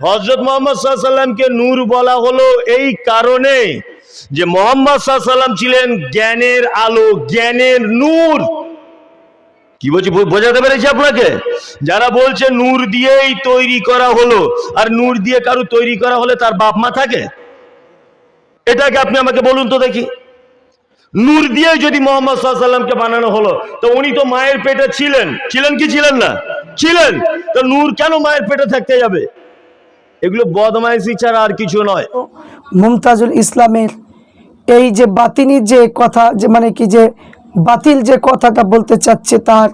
হজরত মোহাম্মদ সাল্লামকে নূর বলা হলো এই কারণে যে মোহাম্মদ সাল্লাম ছিলেন জ্ঞানের আলো, জ্ঞানের নূর। কি বলছি বোঝাতে পেরেছি আপনাকে? যারা বলছে নূর দিয়েই তৈরি করা হলো, আর নূর দিয়ে কারও তৈরি করা হলে তার বাপ মা থাকে? এটাকে আপনি আমাকে বলুন তো দেখি। নূর দিয়ে যদি মোহাম্মদ সাল্লামকে বানানো হলো, তো উনি তো মায়ের পেটে ছিলেন। ছিলেন কি ছিলেন না? ছিলেন। তো নূর কেন মায়ের পেটে থাকতে যাবে? এগুলো বদমাইশি ছাড়া আর কিছু নয়। মুমতাজুল ইসলামের এই যে বাতিনি যে কথা, যে মানে কি যে বাতিল যে কথাটা বলতে চাচ্ছে তার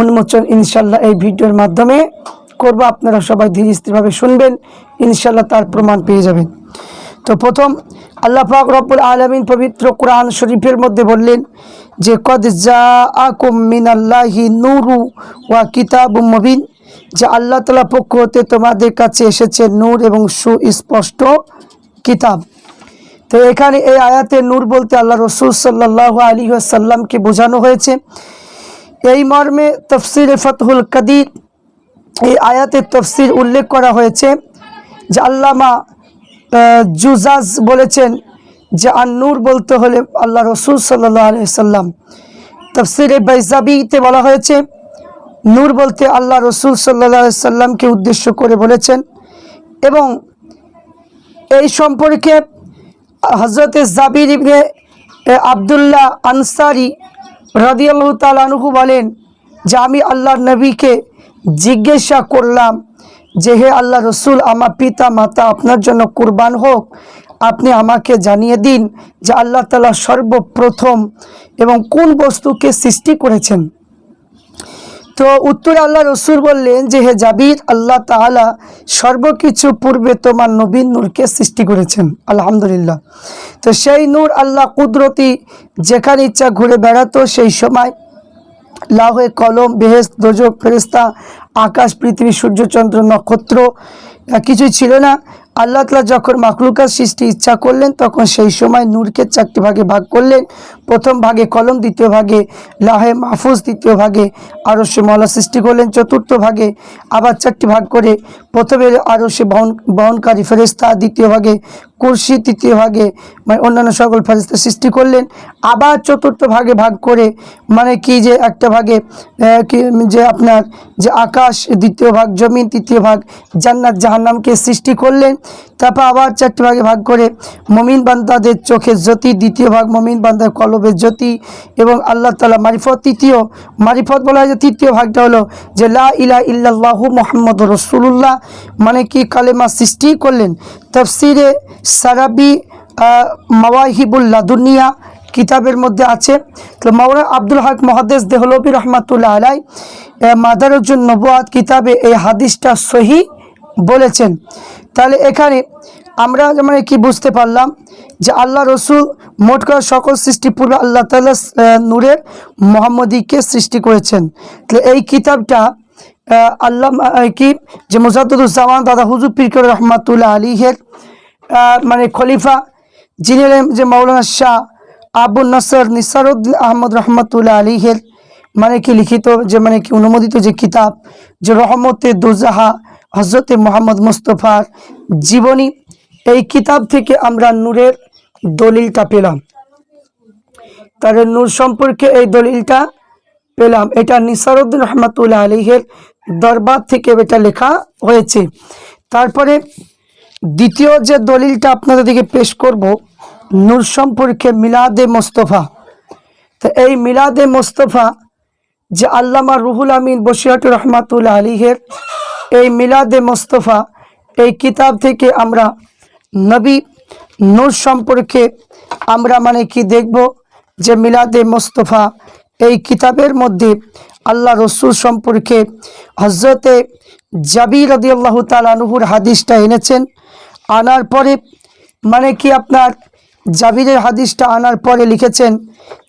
উন্মোচন ইনশাল্লাহ এই ভিডিওর মাধ্যমে করব। আপনারা সবাই ধীরে স্থিরভাবে শুনবেন, ইনশাল্লাহ তার প্রমাণ পেয়ে যাবেন। তো প্রথম, আল্লাহ পাক রব্বুল আলমিন পবিত্র কোরআন শরীফের মধ্যে বললেন যে, কদ জা আকুম মিনাল্লাহি নুরু ওয়া কিতাব মুবিন। যে আল্লাহ তালা পক্ষ হতে তোমাদের কাছে এসেছে নূর এবং সুস্পষ্ট কিতাব। তো এখানে এই আয়াতে নূর বলতে আল্লাহ রসুল সাল্লাহ আলী সাল্লামকে বোঝানো হয়েছে। এই মর্মে তফসির ফতহুল কাদির এই আয়াতের তফসির উল্লেখ করা হয়েছে যে আল্লামা জুজাজ বলেছেন যে আর নূর বলতে হলে আল্লাহ রসুল সাল্লাহ আলি সাল্লাম তফসিরে বাইজাবিতে বলা হয়েছে নূর বলতে আল্লাহ রসুল সাল্লাহ সাল্লামকে উদ্দেশ্য করে বলেছেন এবং এই সম্পর্কে হজরতে জাবির ইবনে আবদুল্লাহ আনসারি রাদিয়াল্লাহু তালানহু বলেন যে আমি আল্লাহ নবীকে জিজ্ঞাসা করলাম যে হে আল্লাহ রসুল, আমার পিতা মাতা আপনার জন্য কুরবান হোক, আপনি আমাকে জানিয়ে দিন যে আল্লাহ তালা সর্বপ্রথম এবং কোন বস্তুকে সৃষ্টি করেছেন। তো উত্তরে আল্লাহ রসুল বললেন যে, হে জাবির, আল্লাহ তাআলা সর্বকিছু পূর্বে তোমার নবীন নূরকে সৃষ্টি করেছেন, আলহামদুলিল্লাহ। তো সেই নূর আল্লাহ কুদরতি যেখানে ইচ্ছা ঘুরে বেড়াতো, সেই সময় লাহে কলম বেহেস দোজক ফেরেস্তা আকাশ, পৃথিবী সূর্যচন্দ্র নক্ষত্র কিছুই ছিল না। আল্লাহ তালা যখন মাকলুকার সৃষ্টি ইচ্ছা করলেন, তখন সেই সময় নূরকে চারটি ভাগে ভাগ করলেন। প্রথম ভাগে কলম, দ্বিতীয় ভাগে লাহে মাহফুজ, তৃতীয় ভাগে আরও সে মলা সৃষ্টি করলেন, চতুর্থ ভাগে আবার চারটি ভাগ করে প্রথমে আরও সে বহন, বহনকারী ফেরেস্তা দ্বিতীয় ভাগে কুরসি তৃতীয় ভাগে মানে অন্যান্য সকল ফেরেস্তা সৃষ্টি করলেন। আবার চতুর্থ ভাগে ভাগ করে মানে কি যে একটা ভাগে কি যে আপনার যে আকাশ, দ্বিতীয় ভাগ জমিন, তৃতীয় ভাগ জান্নাত, জাহান্নামকে সৃষ্টি করলেন। তারপর আবার চারটি ভাগে ভাগ করে মমিন বান্দাদের চোখের জ্যোতি, দ্বিতীয় ভাগ মমিন বান্দার কলবের জ্যোতি এবং আল্লাহ তালা মারিফত তৃতীয় মারিফত বলা হয় যে তৃতীয় ভাগটা হলো যে লা ইলা ইল্লাল্লাহু মোহাম্মদ রসুল্লাহ মানে কি কালেমা সৃষ্টি করলেন। তফসিরে সারাবি আহ, মাওয়াহিবুল্লাহ দুনিয়া কিতাবের মধ্যে আছে। তো মাওলানা আব্দুল হক মহাদেশ দেহলবী রহমাতুল্লাহ আলাই মাদারুজ্জুন নবাদ কিতাবে এই হাদিসটা সহি বলেছেন। তাহলে এখানে আমরা যেমন কি বুঝতে পারলাম যে আল্লাহ রসুল মোট করা সকল সৃষ্টি পূর্বে আল্লাহ তাল্লাহ নূরের মোহাম্মদীকে সৃষ্টি করেছেন। তাহলে এই কিতাবটা আল্লাহ কি যে মুজাদুজ্জামান দাদা হুজুর পিরকর রহমাতুল্লাহ আলীহের মানে খলিফা, যিনি যে মৌলানা শাহ আবু নসর নিসারুদ্দিন আহমদ রহমতুল্লাহ আলীহের মানে কি লিখিত যে মানে কি অনুমোদিত যে কিতাব, যে রহমতে দুজাহা হজরতে মোহাম্মদ মুস্তফার জীবনী এই কিতাব থেকে আমরা নূরের দলিলটা পেলাম। তাদের নূর সম্পর্কে এই দলিলটা পেলাম। এটা নিসারুদ্দিন রহমতুল্লাহ আলিহের দরবার থেকে এটা লেখা হয়েছে। তারপরে দ্বিতীয় যে দলিলটা আপনাদের দিকে পেশ করব, নূর সম্পর্কে মিলাদে মোস্তফা। তো এই মিলাদে মোস্তফা যে আল্লামা রুহুল আমিন বসিরাট রহমাতুল্লাহ আলিহের এই মিলাদে মোস্তফা এই কিতাব থেকে আমরা নবী নূর সম্পর্কে আমরা মানে কি দেখব যে মিলাদে মোস্তফা এই কিতাবের মধ্যে আল্লাহ রসুল সম্পর্কে হজরতে জাবির রদিয়াল্লাহ তালানুহুর হাদিসটা এনেছেন। আনার পরে মানে কি আপনার জাবিরের হাদিসটা আনার পরে লিখেছেন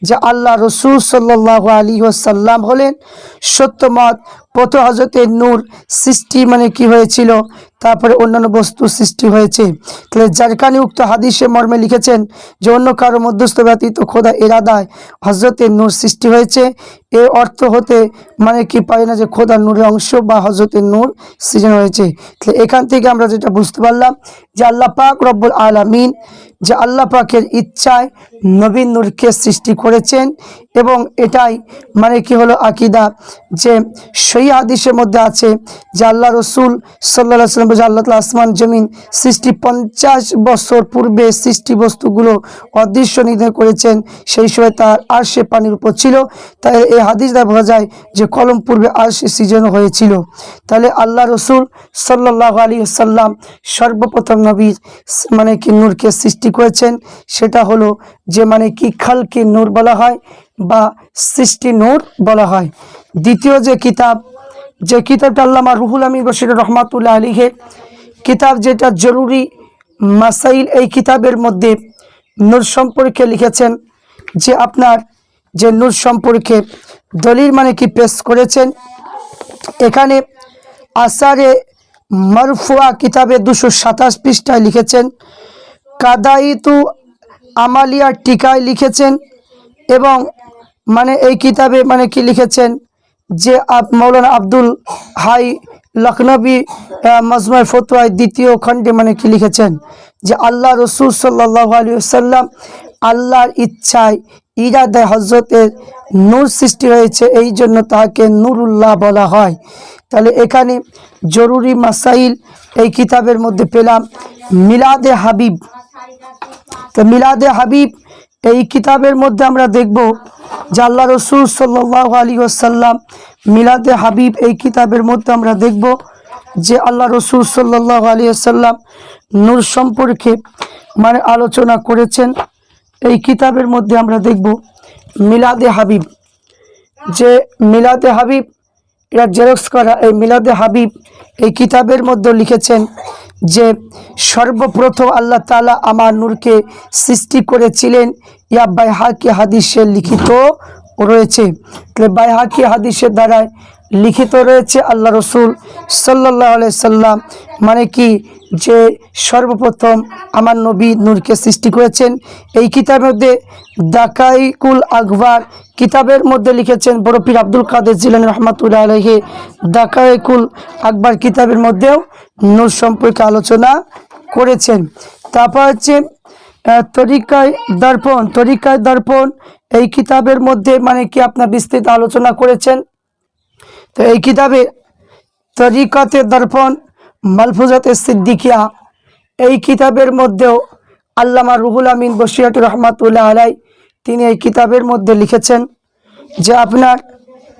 যে আল্লাহ রসুল সাল্লাহ আলী সাল্লাম হলেন সত্যমত প্রথম হজরতের নূর সৃষ্টি মানে কি হয়েছিল? তারপরে অন্যান্য বস্তু সৃষ্টি হয়েছে। তাহলে জারকানি উক্ত হাদিসে মর্মে লিখেছেন যে, অন্য কারও মধ্যস্থ ব্যতীত খোদা এরাদায় হজরতের নূর সৃষ্টি হয়েছে। এ অর্থ হতে মানে কি পারে না যে, খোদা নূরের অংশ বা হজরতের নূর সৃজন হয়েছে। তাহলে এখান থেকে আমরা যেটা বুঝতে পারলাম যে, আল্লাহ পাক রব্বুল আলামিন যে আল্লাহ পাকের ইচ্ছায় নবীন নূরকে সৃষ্টি করেছেন এবং এটাই মানে কি হলো আকিদা যে সই হাদিসের মধ্যে আছে যে আল্লাহ রসুল সাল্লাহ সাল্লাম বলছে, আল্লাহ তালা আসমান জমিন সৃষ্টি পঞ্চাশ বছর পূর্বে সৃষ্টি বস্তুগুলো অদৃশ্য নির্ণয় করেছেন। সেই সময় তার আর সে পানির উপর ছিল। তাই এই হাদিস দ্বারা বোঝা যায় যে কলম পূর্বে আর সে সৃজন হয়েছিল। তাহলে আল্লাহ রসুল সাল্লাহ আলী সাল্লাম সর্বপ্রথম নবীর মানে কি নূরকে সৃষ্টি করেছেন। সেটা হলো যে মানে কি খালকে নূর বলা হয় বা সৃষ্টি নূর বলা হয়। দ্বিতীয় যে কিতাব যে কিতাবটা আল্লামা রুহুল আমিন বশির রহমাতুল্লাহ আলীহের কিতাব যেটা জরুরি মাসাইল, এই কিতাবের মধ্যে নূর সম্পর্কে লিখেছেন, যে আপনার যে নূর সম্পর্কে দলিল মানে কি পেশ করেছেন, এখানে আসারে মারফুয়া কিতাবে দুশো সাতাশ পৃষ্ঠায় লিখেছেন, কাদাইতু আমালিয়া টিকায় লিখেছেন, এবং মানে এই কিতাবে মানে কি লিখেছেন যে মৌলানা আব্দুল হাই লখনবী মজমায় ফতুয়ায় দ্বিতীয় খণ্ডে মানে কি লিখেছেন? যে আল্লাহ রসুল সাল্লাহ আলী সাল্লাম আল্লাহর ইচ্ছায় ইরাদায় হজরতের নূর সৃষ্টি হয়েছে, এই জন্য তাকে নুরুল্লাহ বলা হয়। তাহলে এখানে জরুরি মাসাইল এই কিতাবের মধ্যে পেলাম মিলাদে হাবিব। তো মিলাদে হাবিব এই কিতাবের মধ্যে আমরা দেখব যে আল্লাহ রসুল সাল্লাহ আলী ওসাল্লাম মিলাদে হাবিব এই কিতাবের মধ্যে আমরা দেখব যে আল্লাহ রসুল সাল্লাহ আলী আসাল্লাম নূর সম্পর্কে মানে আলোচনা করেছেন। এই কিতাবের মধ্যে আমরা দেখব মিলাদে হাবিব, যে মিলাদে হাবিব এটা জেরক্স করা এই মিলাদে হাবিব এই কিতাবের মধ্যে লিখেছেন যে সর্বপ্রথম আল্লাহ তালা আমার নূরকে সৃষ্টি করেছিলেন, ইয়া বাইহাকি হাদিসে লিখিত রয়েছে। তাহলে বাইহাকি হাদিসের দ্বারায় লিখিত রয়েছে আল্লাহ রসুল সাল্লাহ সাল্লাম মানে কি যে সর্বপ্রথম আমার নবী নূরকে সৃষ্টি করেছেন। এই কিতাবের মধ্যে দাকাইকুল আকবর কিতাবের মধ্যে লিখেছেন বড় পীর আব্দুল কাদের জিলানি রহমাতুল্লাহ আলহে দাকাইকুল আকবর কিতাবের মধ্যেও নূর সম্পর্কে আলোচনা করেছেন। তারপর হচ্ছে তরিকায় দর্পণ তরিকায় দর্পণ, এই কিতাবের মধ্যে মানে কি আপনার বিস্তৃত আলোচনা করেছেন। তো এই কিতাবে তরিকতে দর্পণ মালফুজাতে সিদ্দিকিয়া, এই কিতাবের মধ্যেও আল্লামা রুহুল আমিন বসিয়াট রহমাতুল্লাহ আলাই তিনি এই কিতাবের মধ্যে লিখেছেন যে আপনার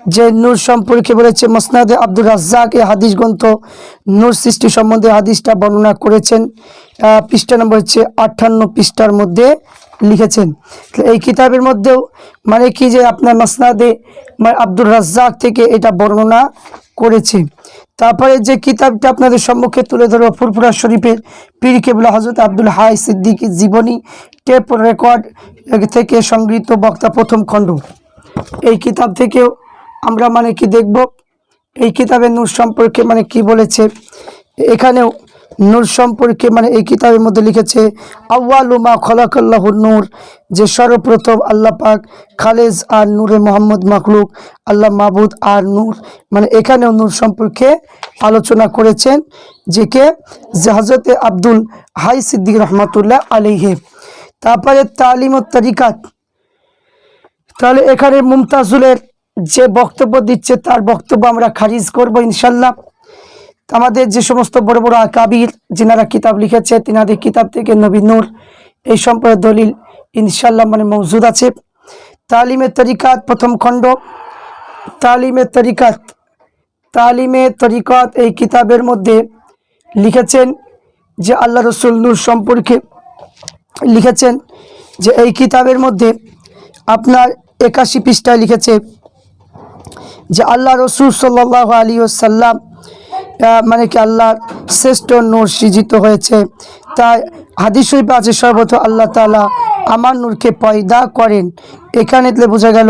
যে নূর সম্পর্কে বলেছে মোসনাদে আব্দুর রাজ্জাক এই হাদিস গ্রন্থ, নূর সৃষ্টি সম্বন্ধে হাদিসটা বর্ণনা করেছেন পৃষ্ঠা নম্বর হচ্ছে আটান্ন পৃষ্ঠার মধ্যে লিখেছেন। এই কিতাবের মধ্যেও মানে কি যে আপনার মসনাদে মানে আব্দুর রাজ্জাক থেকে এটা বর্ণনা করেছে। তারপরে যে কিতাবটা আপনাদের সম্মুখে তুলে ধরবো, ফুরফুরা শরীফের পীর কেবলা হজরত আব্দুল হাই সিদ্দিকি জীবনী, টেপ রেকর্ড থেকে সংগৃহীত বক্তা প্রথম খণ্ড। এই কিতাব থেকেও আমরা মানে কি দেখব, এই কিতাবের নূর সম্পর্কে মানে কি বলেছে, এখানেও নূর সম্পর্কে মানে এই কিতাবের মধ্যে লিখেছে আউ্বালুমা খলাকাল্লাহ নূর যে সর্বপ্রথম আল্লাহ পাক খালেজ আর নূরে মোহাম্মদ মাখলুক, আল্লাহ মাহবুদ আর নূর মানে এখানেও নূর সম্পর্কে আলোচনা করেছেন, যে কে? যে হজরতে আব্দুল হাই সিদ্দিক রহমাতুল্লাহ আলিহে তারপরে তালিম ও তরিকাত। তাহলে এখানে মুমতাজুলের যে বক্তব্য দিচ্ছে, তার বক্তব্য আমরা খারিজ করব ইনশাল্লাহ। আমাদের যে সমস্ত বড় বড় আকাবির, যিনারা কিতাব লিখেছে, তিনাদের কিতাব থেকে নবী নূর, এই সম্পর্কে দলিল ইনশাল্লাহ মানে মজুদ আছে। তালিমে তরিকাত প্রথম খণ্ড। তালিমে তরিকাত তালিমে তরিকত এই কিতাবের মধ্যে লিখেছেন যে আল্লাহ রসুল নূর সম্পর্কে লিখেছেন যে এই কিতাবের মধ্যে আপনার একাশি পৃষ্ঠায় লিখেছে যে আল্লাহ রসুল সাল্লাহ আলী সাল্লাম মানে কি আল্লাহর শ্রেষ্ঠ নূর সৃজিত হয়েছে। তাই হাদিস শরীফে আছে সর্বত আল্লাহ তালা আমার নূরকে পয়দা করেন। এখানে বোঝা গেল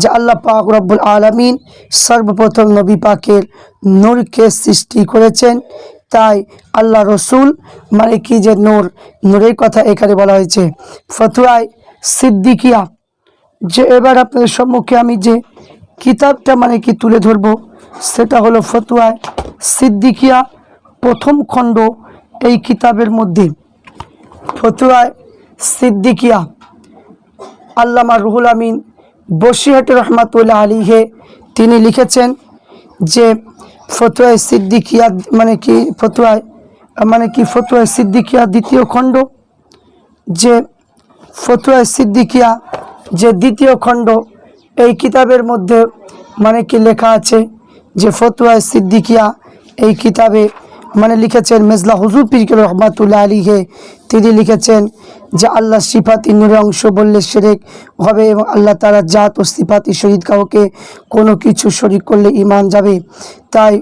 যে আল্লাহ পাক রব্বুল আলমিন সর্বপ্রথম নবী পাকের নূরকে সৃষ্টি করেছেন। তাই আল্লাহ রসুল মানে কি যে নূর? নূরের কথা এখানে বলা হয়েছে। ফতুয়ায় সিদ্দিকিয়া। যে এবার আপনাদের সম্মুখে আমি যে কিতাবটা মানে কি তুলে ধরব। সেটা হলো ফতুয়ায় সিদ্দিকিয়া প্রথম খণ্ড এই কিতাবের মধ্যে। ফতুয়ায় সিদ্দিকিয়া আল্লামা রুহুল আমিন বসিরহাট রহমাতুল্লাহ আলীহে তিনি লিখেছেন যে ফতুয়ায় সিদ্দিকিয়া মানে কি ফতুয়ায় মানে কি ফতুয়ায় সিদ্দিকিয়া দ্বিতীয় খণ্ড? যে ফতুয়া সিদ্দিকিয়া যে দ্বিতীয় খণ্ড এই কিতাবের মধ্যে মানে কি লেখা আছে যে ফতুয়া সিদ্দিকিয়া এই কিতাবে মানে লিখেছেন মেজলা হুজুর পিরকে রহমাতুল্লাহ আলীহে তিনি লিখেছেন যে আল্লাহ সিফাত নূরের অংশ বললে সেরেক হবে এবং আল্লাহ তারা জাত ও সিফাতি শহীদ কাউকে কোনো কিছু শরিক করলে ইমান যাবে। তাই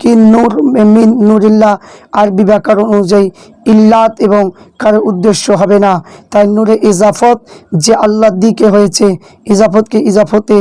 কি নূর, মিন নূরিল্লাহ আরবি ব্যাকরণ অনুযায়ী ইল্লাত এবং কারও উদ্দেশ্য হবে না। তাই নূরে ইজাফত যে আল্লাহর দিকে হয়েছে, ইজাফতকে ইজাফতে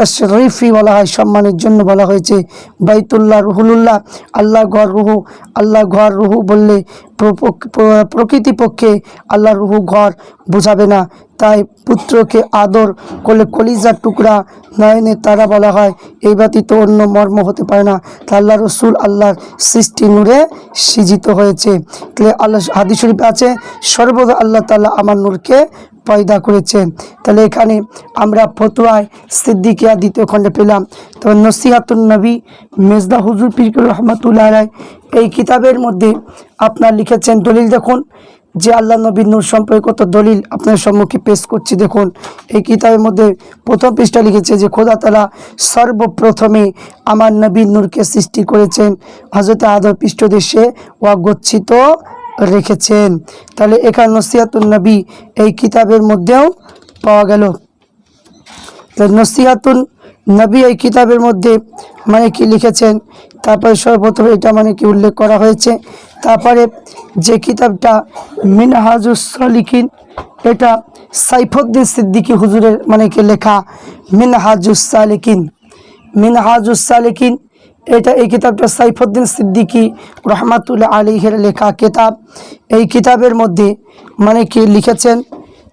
তশরিফি বলা হয়, সম্মানের জন্য বলা হয়েছে। বাইতুল্লাহ রুহুল্লাহ আল্লাহ ঘর রুহু, আল্লাহ ঘর রুহু বললে প্র- প্র- প্রকৃতিপক্ষে আল্লাহ রুহু ঘর বোঝাবে না। তাই পুত্রকে আদর করলে কলিজার টুকরা নয়নে তারা বলা হয়, এই ব্যতীত অন্য মর্ম হতে পারে না। তা আল্লাহ রসুল আল্লাহর সৃষ্টি নূরে সৃজিত হয়েছে। তাহলে আল্লাহ হাদিস শরীফে আছে, সর্বদা আল্লাহ তাল্লাহ আমার নূরকে পয়দা করেছেন। তাহলে এখানে আমরা ফতুয়ায় সিদ্দিকিয়া দ্বিতীয় খণ্ডে পেলাম। তবে নসিহাতুল নবী মেজদা হুজুর পিরকুর রহমতুল্লাহ রায় এই কিতাবের মধ্যে আপনার লিখেছেন দলিল দেখুন, যে আল্লাহ নবীর নূর সম্পর্কে কত দলিল আপনার সম্মুখে পেশ করছি দেখুন। এই কিতাবের মধ্যে প্রথম পৃষ্ঠা লিখেছে যে, খোদা তালা সর্বপ্রথমে আমার নবীর নূরকে সৃষ্টি করেছেন। হজরত আদর পৃষ্ঠদেশে অগচ্ছিত রেখেছেন। তাহলে এখানে নসিহাতুল নবী এই কিতাবের মধ্যেও পাওয়া গেল। তো নসিহাতুল নবী এই কিতাবের মধ্যে মানে কি লিখেছেন। তারপরে সর্বপ্রথম এটা মানে কি উল্লেখ করা হয়েছে। তারপরে যে কিতাবটা মিনহাজুস সলিকিন, এটা সাইফুদ্দিন সিদ্দিকী হুজুরের মানে কি লেখা মিনহাজুস সালিকিন। মিনহাজুস সালিকিন এটা এই কিতাবটা সাইফুদ্দিন সিদ্দিকী রহমাতুল্লাহ আলীহের লেখা কিতাব। এই কিতাবের মধ্যে মানে কি লিখেছেন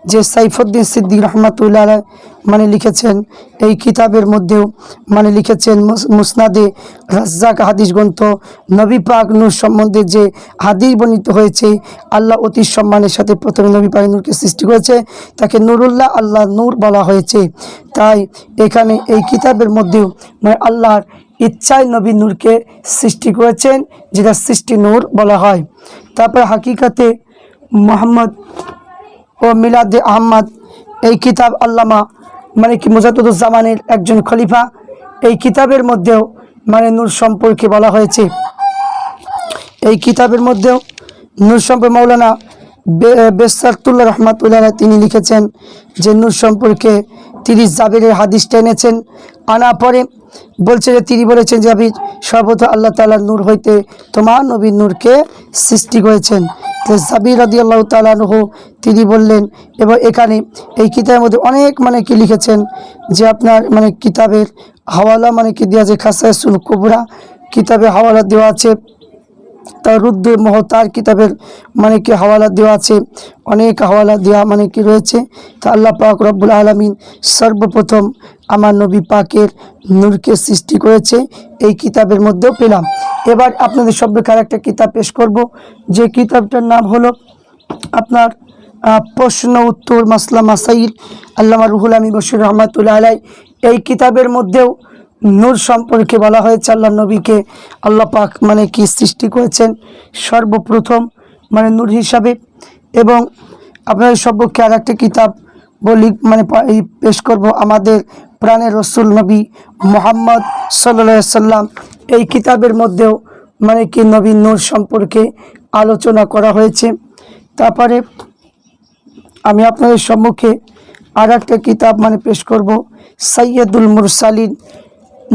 যে সাইফুদ্দিন সিদ্দিক রহমাতুল্লাহ মানে লিখেছেন, এই কিতাবের মধ্যেও মানে লিখেছেন মুস- মুসনাদে রাজ্জাক হাদিস গ্রন্থ, নবী পাক নূর সম্বন্ধে যে হাদিস বর্ণিত হয়েছে, আল্লাহ অতি সম্মানের সাথে প্রথমে নবী পাক নূরকে সৃষ্টি করেছে, তাকে নুরুল্লাহ আল্লাহ নূর বলা হয়েছে। তাই এখানে এই কিতাবের মধ্যেও মানে আল্লাহর ইচ্ছায় নবী নূরকে সৃষ্টি করেছেন, যেটা সৃষ্টি নূর বলা হয়। তারপর হাকিকাতে মোহাম্মদ ও মিলাদে আহমদ, এই কিতাব আল্লামা মানে কি মুজাদুজ্জামানের একজন খলিফা। এই কিতাবের মধ্যেও মানে নূর সম্পর্কে বলা হয়েছে। এই কিতাবের মধ্যেও নূর সম্পর্কে মৌলানা বে- বেসারতুল্লাহ রহমাতুল্লাহ তিনি লিখেছেন যে, নূর সম্পর্কে তিরিশ জাবিরের হাদিসটা এনেছেন। আনা পরে বলছে যে, তিনি বলেছেন যে, আমি সর্বত আল্লাহ তালার নূর হইতে তোমার নবীর নূরকে সৃষ্টি করেছেন। তো সাবির রাদি আল্লাহ তালানহ তিনি বললেন, এবং এখানে এই কিতাবের মধ্যে অনেক মানে কি লিখেছেন যে, আপনার মানে কিতাবের হাওয়ালা মানে কি দেওয়া আছে? খাসায়সুল কুবরা কিতাবে হাওয়ালা দেওয়া আছে। তার রুদ্র মহতার কিতাবের মানে কি হাওয়ালা দেওয়া আছে, অনেক হাওয়ালা দেওয়া মানে কি রয়েছে। তা আল্লাহ পাক রব্বুল আলমিন সর্বপ্রথম আমার নবী পাকের নূরকে সৃষ্টি করেছে, এই কিতাবের মধ্যেও পেলাম। এবার আপনাদের সবাইকে আর একটা কিতাব পেশ করব, যে কিতাবটার নাম হলো আপনার প্রশ্ন উত্তর মাসলা মাসাইল, আল্লামা রুহুল আমিন বশির রহমাতুল্লাহ আলাই এই কিতাবের মধ্যেও নূর সম্পর্কে বলা হয়েছে, আল্লাহ নবীকে আল্লাহ পাক মানে কি সৃষ্টি করেছেন? সর্বপ্রথম মানে নূর হিসাবে। এবং আপনাদের সর্বকে আর একটা কিতাব বলি মানে এই পেশ করব, আমাদের প্রাণের রসুল নবী মোহাম্মদ সাল্লাহ সাল্লাম। এই কিতাবের মধ্যেও মানে কি নবী নূর সম্পর্কে আলোচনা করা হয়েছে। তারপরে আমি আপনাদের সম্মুখে আর একটা কিতাব মানে পেশ করব সৈয়দুল মুরসালিন।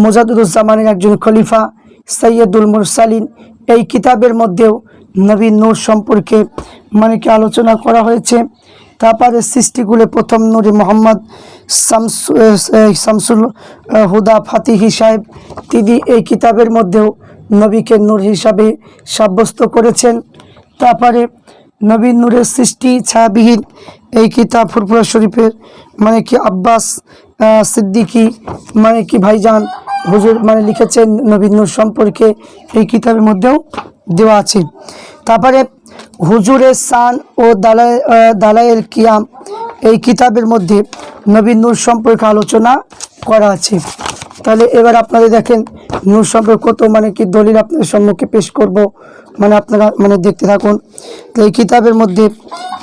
মোজাদুজ্জামানের একজন খলিফা সৈয়দুল মুরসালিন। এই কিতাবের মধ্যেও নবী নূর সম্পর্কে মানে কি আলোচনা করা হয়েছে। তারপরে সৃষ্টিগুলো প্রথম নূরে মোহাম্মদ শামসু শামসুল হুদা ফাতিহি সাহেব। তিনি এই কিতাবের মধ্যেও নবীকে নূর হিসাবে সাব্যস্ত করেছেন। তারপরে নবী নূরের সৃষ্টি ছায়াবিহীন এই কিতাব ফুরফুরা শরীফের মানে কি আব্বাস সিদ্দিকী মানে কি ভাইজান, হুজুর মানে লিখেছেন নবী নূর সম্পর্কে এই কিতাবের মধ্যেও দেওয়া আছে। তারপরে হুজুরের সান ও দালাই দালাইয়ের কিয়াম এই কিতাবের মধ্যে নবী নূর সম্পর্কে আলোচনা করা আছে। তাহলে এবার আপনাদের দেখেন নূর সম্পর্কে কত মানে কি দলিল আপনাদের সম্মুখে পেশ করব মানে আপনারা মানে দেখতে থাকুন। তো এই কিতাবের মধ্যে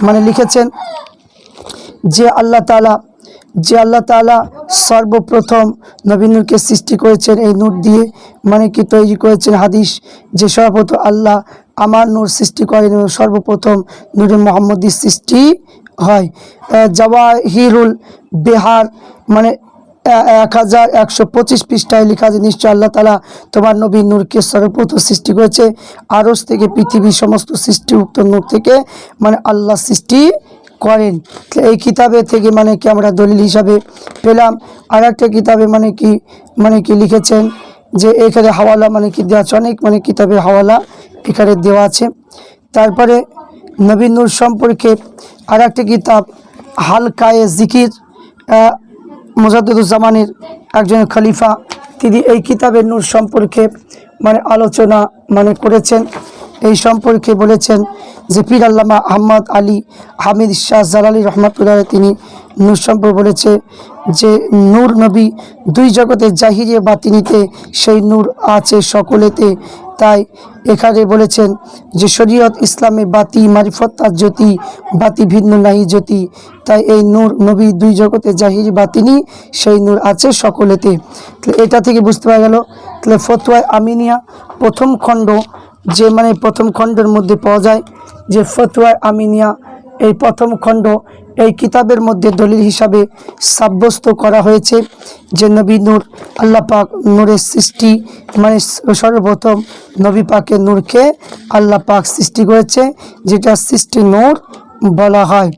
মানে লিখেছেন যে আল্লাহ তালা যে আল্লাহ তালা সর্বপ্রথম নবী নূরকে সৃষ্টি করেছেন এই নূর দিয়ে মানে কি তৈরি করেছেন হাদিস যে সর্বপ্রথম আল্লাহ আমার নূর সৃষ্টি করেন এবং সর্বপ্রথম নূরে মোহাম্মদী সৃষ্টি হয়। জওয়াহিরুল বেহার মানে এক হাজার একশো পঁচিশ পৃষ্ঠায় লেখা আছে, নিশ্চয় আল্লাহ তালা তোমার নবী নূরকে সর্বপ্রথম সৃষ্টি করেছে। আরস থেকে পৃথিবীর সমস্ত সৃষ্টি উক্ত নূর থেকে মানে আল্লাহ সৃষ্টি করেন। এই কিতাবে থেকে মানে কি আমরা দলিল হিসাবে পেলাম। আর একটা কিতাবে মানে কি মানে কি লিখেছেন যে এখানে হাওয়ালা মানে কি দেওয়া আছে অনেক মানে কিতাবের হাওয়ালা এখানে দেওয়া আছে। তারপরে নবী নূর সম্পর্কে আর একটা কিতাব হালকায়ে জিকির আহ, মুজাদ্দুজ্জামানের একজন খলিফা তিনি এই কিতাবের নূর সম্পর্কে মানে আলোচনা মানে করেছেন। এই সম্পর্কে বলেছেন যে পীর আল্লামা আহমদ আলী হামিদ শাহ জালালি রহমতুল্লাহ তিনি নূর সম্পর্কে বলেছে যে নূর নবী দুই জগতে জাহিরে বাতিনিতে সেই নূর আছে সকলেতে। তাই এখানে বলেছেন যে শরীয়ত ইসলামে বাতি মারিফত আর জ্যোতি, বাতি ভিন্ন নাহি জ্যোতি। তাই এই নূর নবী দুই জগতে জাহিরি বাতিনি সেই নূর আছে সকলেতে। তাহলে এটা থেকে বুঝতে পারা গেল। তাহলে ফতোয়ায় আমিনিয়া প্রথম খণ্ড যে মানে প্রথম খণ্ডের মধ্যে পাওয়া যায় যে ফতোয়ায় আমিনিয়া, এই প্রথম খণ্ড এই কিতাবের মধ্যে দলিল হিসাবে সাব্যস্ত করা হয়েছে যে নবী নূর, আল্লাহ পাক নূরের সৃষ্টি মানে সর্বপ্রথম নবী পাকের নূরকে আল্লাহ পাক সৃষ্টি করেছে, যেটা সৃষ্টি নূর বলা হয়।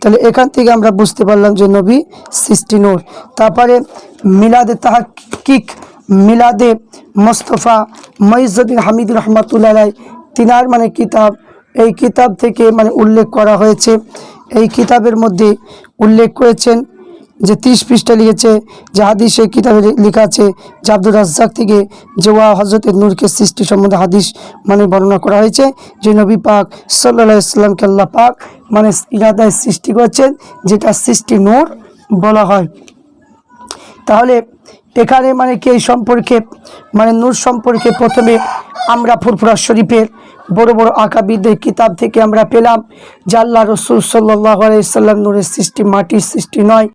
তাহলে এখান থেকে আমরা বুঝতে পারলাম যে নবী সৃষ্টি নূর। তারপরে মিলাদে তাহাকিক মিলাদে মোস্তফা মঈজুদ্দিন হামিদ রহমতুল্লাহ তিনার মানে কিতাব। এই কিতাব থেকে মানে উল্লেখ করা হয়েছে। এই কিতাবের মধ্যে উল্লেখ করেছেন যে তিরিশ পৃষ্ঠা লিখেছে, যে হাদিস এই কিতাবে লেখা আছে, যে আব্দুর রাজ্জাক থেকে যে ওয়া হজরতের নূরকে সৃষ্টি সম্বন্ধে হাদিস মানে বর্ণনা করা হয়েছে, যে নবী পাক সাল্লাহ ইসলামকে আল্লাহ পাক মানে ইরাদায় সৃষ্টি করেছেন, যেটা সৃষ্টি নূর বলা হয়। তাহলে এখানে মানে কি সম্পর্কে মানে নূর সম্পর্কে প্রথমে আমরা ফুরফুরা শরীফের বড় বড় আঁকাবিদের কিতাব থেকে আমরা পেলাম আল্লাহ রসুল সাল্লাহ আলাইসাল্লাম নূরের সৃষ্টি মাটির সৃষ্টি নয়